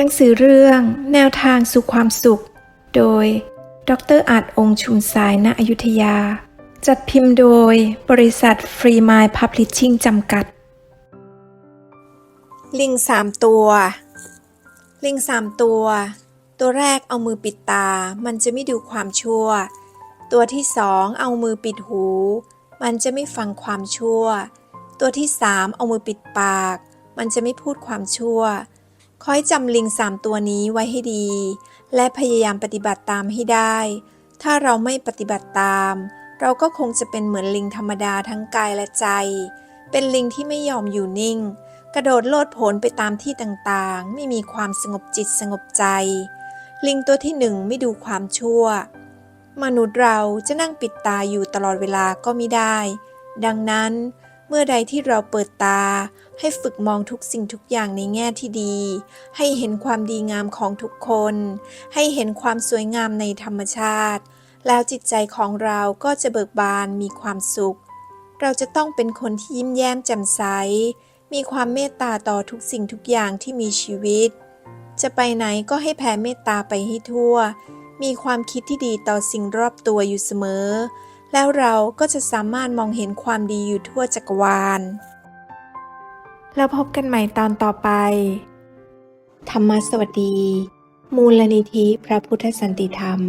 หนังสือเรื่องแนวทางสู่ความสุข โดย ดรอาจองค์ชุมสายณอยุธยา จัดพิมพ์โดยบริษัทฟรีมายพับลิชชิ่งจำกัด ลิงสามตัว ลิงสามตัว ตัวแรกเอามือปิดตา มันจะไม่ดูความชั่ว ตัวที่สองเอามือปิดหู มันจะไม่ฟังความชั่ว ตัวที่สามเอามือปิดปาก มันจะไม่พูดความชั่ว คอยจำลิงสามตัวนี้ไว้ให้ดี และพยายามปฏิบัติตามให้ได้ ถ้าเราไม่ปฏิบัติตาม เราก็คงจะเป็นเหมือนลิงธรรมดาทั้งกายและใจ เป็นลิงที่ไม่ยอมอยู่นิ่ง กระโดดโลดโผนไปตามที่ต่างๆ ไม่มีความสงบจิตสงบใจ ลิงตัวที่หนึ่งไม่ดูความชั่ว มนุษย์เราจะนั่งปิดตาอยู่ตลอดเวลาก็ไม่ได้ ดังนั้น เมื่อใดที่เราเปิดตา ให้ฝึกมองทุกสิ่งทุกอย่างในแง่ที่ดี ให้เห็นความดีงามของทุกคน ให้เห็นความสวยงามในธรรมชาติ แล้วจิตใจของเราก็จะเบิกบานมีความสุข เราจะต้องเป็นคนที่ยิ้มแย้มแจ่มใส มีความเมตตาต่อทุกสิ่งทุกอย่างที่มีชีวิต จะไปไหนก็ให้แผ่เมตตาไปให้ทั่ว มีความคิดที่ดีต่อสิ่งรอบตัวอยู่เสมอ แล้วเราก็จะสามารถมองเห็นความดีอยู่ทั่วจักรวาล แล้วพบกันใหม่ตอนต่อไป ธรรมสวัสดี มูลนิธิพระพุทธสันติธรรม